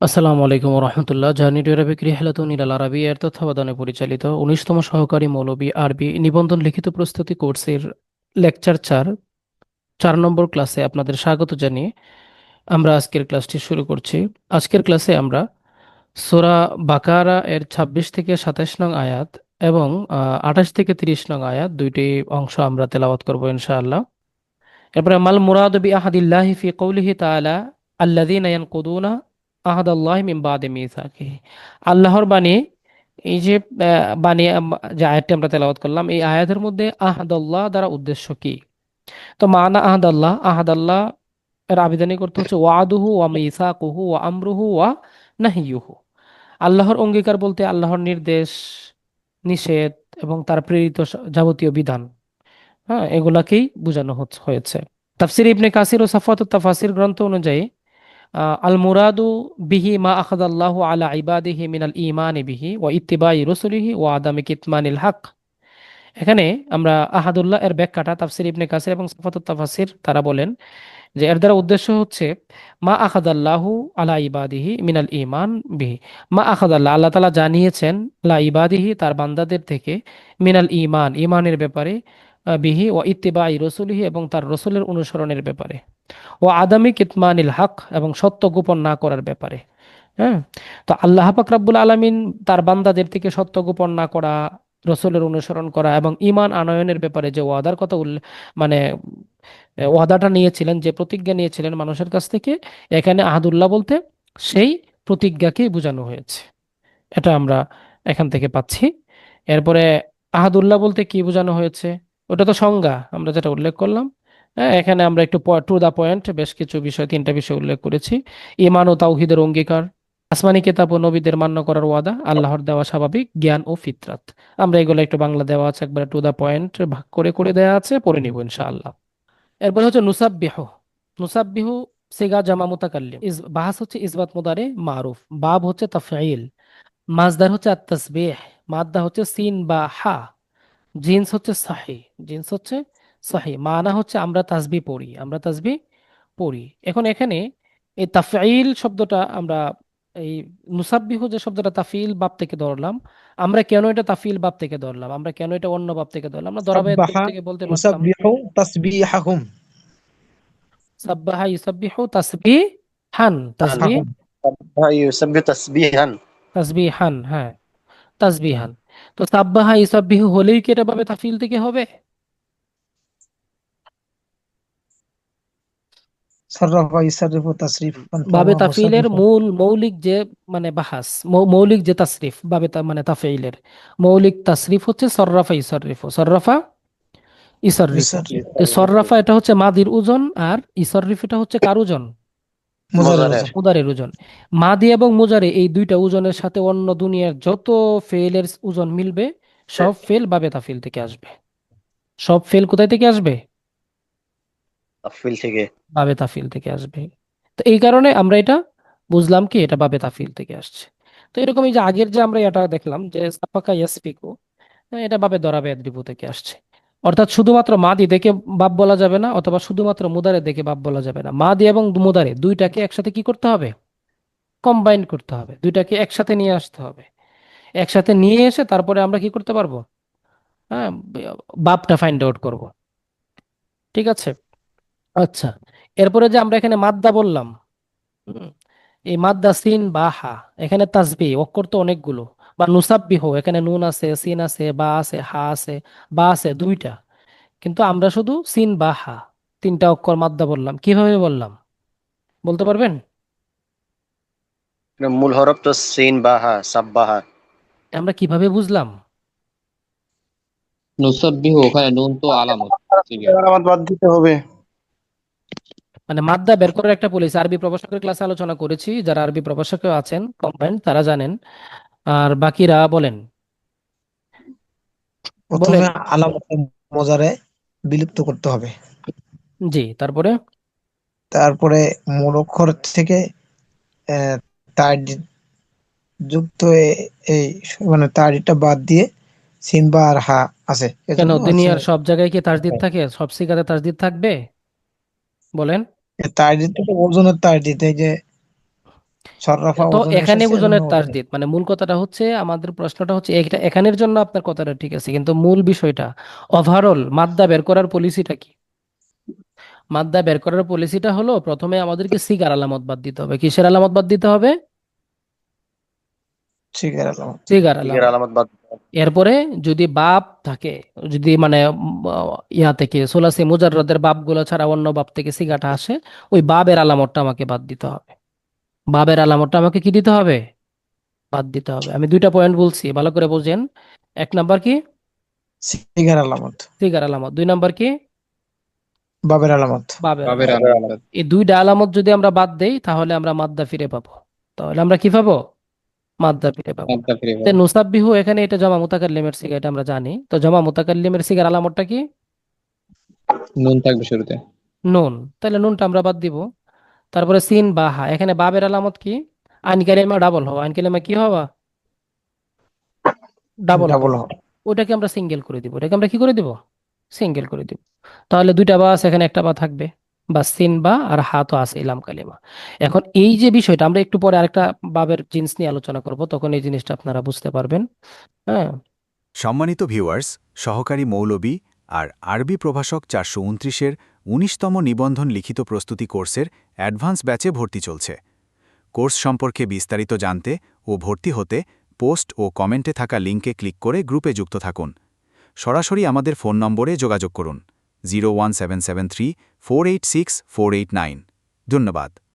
আসসালামু আলাইকুম রহমতুল্লাহ। জার্নি টু আরবিক রিহলাতুন ইলাল আরবি এর তত্ত্বাবধানে পরিচালিত উনিশতম সহকারী মৌলবী আরবি নিবন্ধন লিখিত প্রস্তুতি কোর্সের লেকচার চার চার নম্বর ক্লাসে আপনাদের স্বাগত জানিয়ে আমরা আজকের ক্লাসটি শুরু করছি। আজকের ক্লাসে আমরা সোরা বাকারা এর ২৬ থেকে সাতাশ নং আয়াত এবং আঠাশ থেকে তিরিশ নং আয়াত দুইটি অংশ আমরা তেলাওয়াত করব ইনশাআল্লাহ। এরপরে, মাল মুরাদ বি আহাদিল্লাহি ফি কৌলিহি তাআলা আল্লাযীনা ইয়ানকুদুনা আহাদাল্লাহি মিন বাদি মিসাকিহি আল্লাহর বাণী, এই যে বাণী যে আয়াতটি আমরা তেলাওয়াত করলাম, এই আয়াতের মধ্যে আহাদাল্লাহ দ্বারা উদ্দেশ্য কি? তো মানা আহাদাল্লাহ আহাদাল্লাহ এর আবেদনিক অর্থ হচ্ছে ওয়াদুহু ওয়া মিসাকুহু ওয়া আমরুহু ওয়া নাহিয়ুহু। আল্লাহর অঙ্গীকার বলতে আল্লাহর নির্দেশ, নিষেধ এবং তার প্রেরিত যাবতীয় বিধান। হ্যাঁ এগুলাকেই বোঝানো হয়েছে। তাফসির ইবনে কাসির ও সাফাতুত তাফাসির গ্রন্থ অনুযায়ী আল মুরাদু বিহি মা আখাদাল্লাহু আলা ইবাদিহি মিনাল ঈমানি বিহি ওয়া ইত্তিবাই রসুলিহি ওয়া আদামি কিতমানিল হক। এখানে আমরা আহাদুল্লাহ এর ব্যাখ্যাটা তাফসির ইবনে কাসির এবং সাফাতুত তাফাসির তারা বলেন যে এর দ্বারা উদ্দেশ্য হচ্ছে মা আখাদাল্লাহু আলা ইবাদিহি মিনাল ঈমান বিহি। মা আখাদাল্লাহ, আল্লাহ তাআলা জানিয়েছেন, লা ইবাদিহি তার বান্দাদের থেকে মিনাল ইমান ইমানের ব্যাপারে বিহি ওয়া ইত্তিবাই রসুলিহি এবং তার রসুলের অনুসরণের ব্যাপারে। ও আদামি কিতমানিল হক এবং সত্য গোপন না করার ব্যাপারে। হ্যাঁ? তো আল্লাহ পাক রাব্বুল আলামিন তার বান্দাদের থেকে সত্য গোপন না করা, রসুলের অনুসরণ করা এবং ঈমান আনয়নের ব্যাপারে যে ওয়াদার কথা উল্লেখ মানে ওয়াদাটা নিয়েছিলেন, যে প্রতিজ্ঞা নিয়েছিলেন মানুষের কাছ থেকে, এখানে আহাদুল্লাহ বলতে সেই প্রতিজ্ঞাকেই বোঝানো হয়েছে। এটা আমরা এখান থেকে পাচ্ছি। এরপরে আহাদুল্লাহ বলতে কি বোঝানো হয়েছে? ওটা তো সংজ্ঞা, আমরা যেটা উল্লেখ করলাম। হ্যাঁ এখানে আমরা একটু টু দা পয়েন্ট বেশ কিছু বিষয়, তিনটা বিষয় উল্লেখ করেছি। ঈমান ও তাওহীদের অঙ্গীকার, আসমানি কিতাব ও নবীদের মান্য করার ওয়াদা, আল্লাহর দেওয়া স্বাভাবিক জ্ঞান ও ফিতরাত। আমরা এগুলো একটু বাংলা দেওয়া আছে, একবারে টু দা পয়েন্ট ভাগ করে করে দেওয়া আছে, পড়ে নিব ইনশাআল্লাহ। এরপরে হচ্ছে নুসাব্বিহু। নুসাব্বিহু সিগা জামা মুতাকাল্লিম। ইস, বাহাস হচ্ছে ইসবাত মুদারে মারুফ। বাব হচ্ছে তাফাইল মাজদার হচ্ছে আত তাসবিহ মাদ্দা হচ্ছে সিন বা হা। জিন্স হচ্ছে সাহি। জিন্স হচ্ছে সহি মানা হচ্ছে আমরা তাসবি পড়ি আমরা তাসবি পড়ি। এখন এখানে এই তাফাইল শব্দটা আমরা এই মুসাব্বিহ যে শব্দটা তাফিল বাপ থেকে ধরলাম আমরা কেন এটা তাফিল বাপ থেকে ধরলাম? আমরা কেন এটা অন্য বাপ থেকে ধরলাম? আমরা ধরাবে থেকে বলতে পারতাম। তাসবিহাহুম। সাব্বাহা ইউসাব্বিহু তাসবিহান। তাসবিহ তাসবিহান। হ্যাঁ। তাসবিহান। তো সাব্বাহা ইউসাব্বিহু হলেই কি এটা ভাবে তাফিল থেকে হবে? বাবে তাফিলের মূল মৌলিক যে মানে বাহাস মৌলিক যে তাসরিফ বাবে মানে তাফিলের মৌলিক তাসরিফ হচ্ছে সররাফা ইসররিফ সররাফা ইসররিফ সররাফা এটা হচ্ছে মাদির ওজন আর ইসররিফ এটা হচ্ছে কার ওজন মুজারের ওজন মাদি এবং মুজারে এই দুইটা ওজনের সাথে অন্য দুনিয়ার যত ফেলের ওজন মিলবে সব ফেল বাবে তাফিল থেকে আসবে। সব ফেল কোথায় থেকে আসবে? তাফিল থেকে। বাবে তাফিল থেকে আসবে। তো এই কারণে আমরা এটা বুঝলাম কি এটা বাবে তাফিল থেকে আসছে। তো এরকম এই যে আগের যে আমরা এটা দেখলাম যে সাফাকা ইয়াসফিকু হ্যাঁ, এটা বাবে দরাবে আদ্রিবু থেকে আসছে। অর্থাৎ শুধুমাত্র মাদি দেখে বাপ বলা যাবে না, অথবা শুধুমাত্র মুদারে দেখে বাপ বলা যাবে না। মাদি এবং মুদারে দুইটাকে একসাথে কি করতে হবে? কম্বাইন করতে হবে। দুইটাকে একসাথে নিয়ে আসতে হবে। একসাথে নিয়ে এসে তারপরে আমরা কি করতে পারব? হ্যাঁ বাপটা ফাইন্ড আউট করব। ঠিক আছে? আচ্ছা এরপরে যে আমরা এখানে মাদ্দা বললাম এই মাদ্দা সিন বা হা এখানে তাসবি অক্ষর তো অনেকগুলো বা নুসাব্বিহ এখানে নুন আছে সিন আছে বা আছে হা আছে বা আছে দুইটা। কিন্তু আমরা শুধু সিন বা হা তিনটা অক্ষর মাদ্দা বললাম কীভাবে বললাম? বলতে পারবেন? মূল হরফ তো সিন বাহা সাব্বাহা আমরা কীভাবে বুঝলাম? নুসাব্বিহু ওখানে নুন তো আলামত ঠিক আছে। আলামত বাদ দিতে হবে। মানে মাদ্দা বের করার একটা পলিসি আরবি প্রভাষকের ক্লাসে আলোচনা করেছি যারা আরবি প্রভাষকে আছেন কম্বাইন্ড তারা জানেন। আর বাকিরা বলেন। প্রথমে আলামতে মুজারে বিলুপ্ত করতে হবে। জি তারপরে? তারপরে মূল অক্ষর থেকে তাড় যুক্ত এই মানে তাড়িটা বাদ দিয়ে সিন বা আর হা আছে। কেন? দুনিয়ার সব জায়গায় কি তাসদিদ থাকে? সব সিগাতে তাসদিদ থাকবে? বলেন। তাড়িত তো ওজনের তাড়িত এই যে সররাফা তো এখানে ওজনের নুন মানে মূল কথাটা হচ্ছে আমাদের প্রশ্নটা হচ্ছে এটা এখানের জন্য আপনার কথাটা ঠিক আছে কিন্তু মূল বিষয়টা ওভারঅল মাদ্দা বের করার পলিসিটা কি? মাদ্দা বের করার পলিসিটা হলো প্রথমে আমাদেরকে সিগার আলামত বাদ দিতে হবে কিসের আলামত বাদ দিতে হবে? শিখের আলামত। সিগার আলামত। আলামত বাদ এরপরে যদি বাপ থাকে যদি মানে ইয়া থেকে সোলাসি মুজাররদের বাপগুলো ছাড়া অন্য বাপ থেকে সিগাটা আসে ওই বাবের আলামতটা আমাকে বাদ দিতে হবে। বাবের আলামতটা আমাকে কি দিতে হবে? বাদ দিতে হবে। আমি দুইটা পয়েন্ট বলছি ভালো করে বোঝেন। এক নাম্বার কি? শিখের আলামত। সিগার আলামত। দুই নাম্বার কি? বাবের আলামত। বাবের আলামত। এই দুইটা আলামত যদি আমরা বাদ দেই তাহলে আমরা মাদ্দা ফিরে পাবো। তাহলে আমরা কি পাবো? মাদ্দা ফিরে পাবো তে নুসাব্বিহু এখানে এটা জমা মুতাকাল্লিমের সিগা এটা আমরা জানি। তো জমা মুতাকাল্লিমের সিগার আলামতটা কি? নুন থাকবে শুরুতে। নুন। তাহলে নুনটা আমরা বাদ দিব। তারপরে সিন বা হা এখানে বাবের আলামত কি? আইন কালিমা ডাবল হওয়া। আইন কালিমা কি হওয়া? ডাবল ডাবল হওয়া। ওটাকে আমরা সিঙ্গেল করে দিব। ওটাকে আমরা কি করে দিব? সিঙ্গেল করে দিব। তাহলে দুইটা বা আছে এখানে একটা বা থাকবে। বা সিন বা, আর হা তো আছে ইলাম কালিমা। এখন এই যে বিষয়টা, আমরা একটু পরে আরেকটা বাবের জিনিস নিয়ে আলোচনা করব, তখন এই জিনিসটা আপনারা বুঝতে পারবেন। হ্যাঁ? সম্মানিত ভিউয়ার্স, সহকারী মৌলবী আর আরবি প্রভাষক চারশো উনত্রিশের উনিশতম নিবন্ধন লিখিত প্রস্তুতি কোর্সের অ্যাডভান্স ব্যাচে ভর্তি চলছে। কোর্স সম্পর্কে বিস্তারিত জানতে ও ভর্তি হতে পোস্ট ও কমেন্টে থাকা লিঙ্কে ক্লিক করে গ্রুপে যুক্ত থাকুন। সরাসরি আমাদের ফোন নম্বরে যোগাযোগ করুন। জিরো ধন্যবাদ।